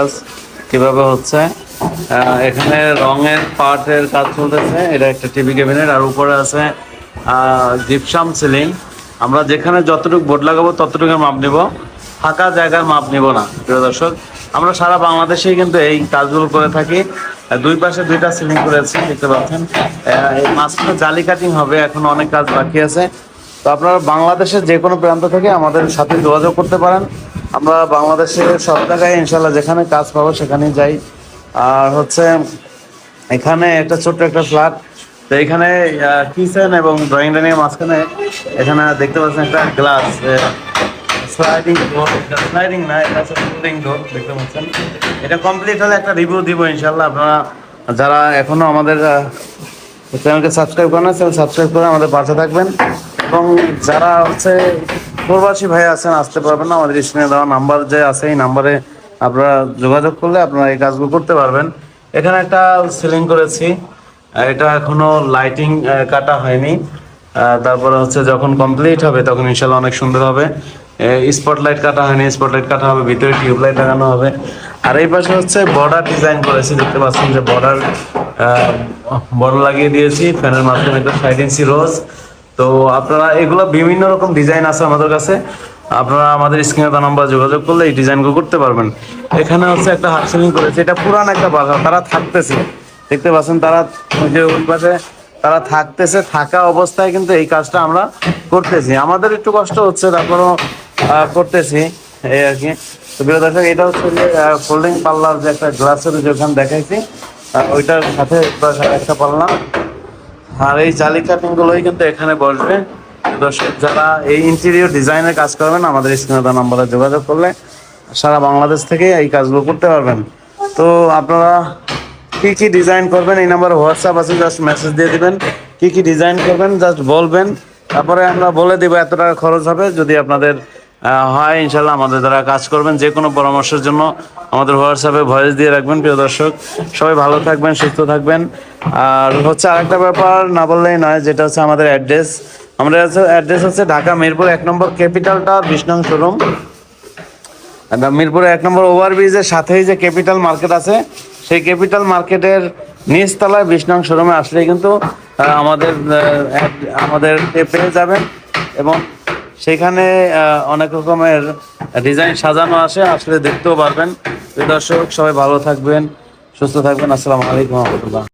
কাজ কীভাবে হচ্ছে? এখানে রঙের পার্টের কাজ চলতেছে। এটা একটা টিভি ক্যাবিনেট, আর উপরে আছে জিপসাম সিলিং আমরা যেখানে যতটুকু বোর্ড লাগাবো ততটুকু মাপ নিব। ফাঁকা জায়গার মাপ নিব না, প্রিয় দর্শক। আমরা সারা বাংলাদেশেই কিন্তু এই কাজগুলো করে থাকি। দুই পাশে দুইটা সিলিং করেছি, দেখতে পাচ্ছেন। মাঝখানে জালি কাটিং হবে, এখন অনেক কাজ বাকি আছে। তো আপনারা বাংলাদেশের যে কোনো প্রান্ত থেকে আমাদের সাথে যোগাযোগ করতে পারেন। আমরা বাংলাদেশের সব জায়গায় ইনশাল্লাহ যেখানে কাজ পাবো সেখানেই যাই। আর হচ্ছে এখানে একটা ছোট্ট একটা ফ্ল্যাট। তো এখানে কিচেন এবং ড্রয়িং রুমের মাঝখানে এখানে দেখতে পাচ্ছেন একটা গ্লাস। স্লাইডিং ডোর স্লাইডিং না দেখতে পাচ্ছেন। এটা কমপ্লিট হলে একটা রিভিউ দিব ইনশাল্লাহ আপনারা যারা এখনও আমাদের চ্যানেলকে সাবস্ক্রাইব করেন চ্যানেল সাবস্ক্রাইব করে আমাদের পাশে থাকবেন। এবং যারা হচ্ছে প্রবাসী ভাই আছেন, আসতে পারবেন না। আমাদের স্ক্রিনে দেওয়া নাম্বার যে আছে, এই নাম্বারে আপনারা যোগাযোগ করলে আপনারা এই কাজগুলো করতে পারবেন। এখানে একটা সিলিং করেছি। এটা এখনও লাইটিং কাটা হয়নি। তারপরে হচ্ছে যখন কমপ্লিট হবে, তখন ইনশাল্লাহ অনেক সুন্দর হবে। স্পটলাইট কাটা হয়নি স্পটলাইট কাটা হবে, ভিতরে টিউবলাইট লাগানো হবে। আর এই পাশে হচ্ছে বর্ডার ডিজাইন করেছি, দেখতে পাচ্ছেন যে বর্ডার বর্ডার লাগিয়ে দিয়েছি। ফ্যানের মাধ্যমে একটা সাইড ইঞ্চি রোজ তো আপনারা এগুলো বিভিন্ন রকম ডিজাইন আছে আমাদের কাছে। আপনারা আমাদের স্ক্রিনে তার নাম্বার যোগাযোগ করলে এই ডিজাইনগুলো করতে পারবেন। এখানে হচ্ছে একটা হাট সেলিং করেছে, এটা পুরান একটা বাজার তারা থাকতেছে। দেখতে পাচ্ছেন, তারা যে পাশে তারা থাকতেছে, থাকা অবস্থায় কিন্তু এই কাজটা আমরা করতেছি। আমাদের একটু কষ্ট হচ্ছে, তারপরও করতেছি, এই আর কি। তো প্রিয় দর্শক, এটা হচ্ছে যে ফোল্ডিং পাল্লার যে একটা গ্লাসের যেখানে দেখাইছি ওইটার সাথে একটা পাল্লা। আর এই জালি কাটিং গুলোই কিন্তু এখানে বসবে। দর্শক যারা এই ইন্টেরিয়র ডিজাইনের কাজ করবেন, আমাদের স্ক্রিনে নাম্বারে যোগাযোগ করলে সারা বাংলাদেশ থেকে এই কাজগুলো করতে পারবেন। তো আপনারা কি কি ডিজাইন করবেন, এই নাম্বারে হোয়াটসঅ্যাপ আছে জাস্ট মেসেজ দিয়ে দিবেন। কি কি ডিজাইন করবেন জাস্ট বলবেন। তারপরে আমরা বলে দিব এত টাকা খরচ হবে। যদি আপনাদের হয় ইনশাল্লাহ আমাদের দ্বারা কাজ করবেন। যে কোনো পরামর্শের জন্য আমাদের হোয়াটসঅ্যাপে ভয়েস দিয়ে রাখবেন, প্রিয় দর্শক। সবাই ভালো থাকবেন, সুস্থ থাকবেন। আর হচ্ছে আরেকটা ব্যাপার না বললেই নয়, যেটা হচ্ছে আমাদের অ্যাড্রেস। আমাদের অ্যাড্রেস হচ্ছে ঢাকা মিরপুর এক নম্বর ক্যাপিটাল টাওয়ার বিশ নং শোরুম। মিরপুরে এক নম্বর ওভারব্রিজের সাথেই যে ক্যাপিটাল মার্কেট আছে, সেই ক্যাপিটাল মার্কেটের নিচতলায় নং শোরুমে আসলে কিন্তু আমাদের আমাদের পেয়ে যাবেন। এবং সেখানে অনেক রকমের ডিজাইন সাজানো আসে আসলে দেখতেও পারবেন। দর্শক, সবাই ভালো থাকবেন, সুস্থ থাকবেন। আসসালামু আলাইকুম রহমতুল্লাহ।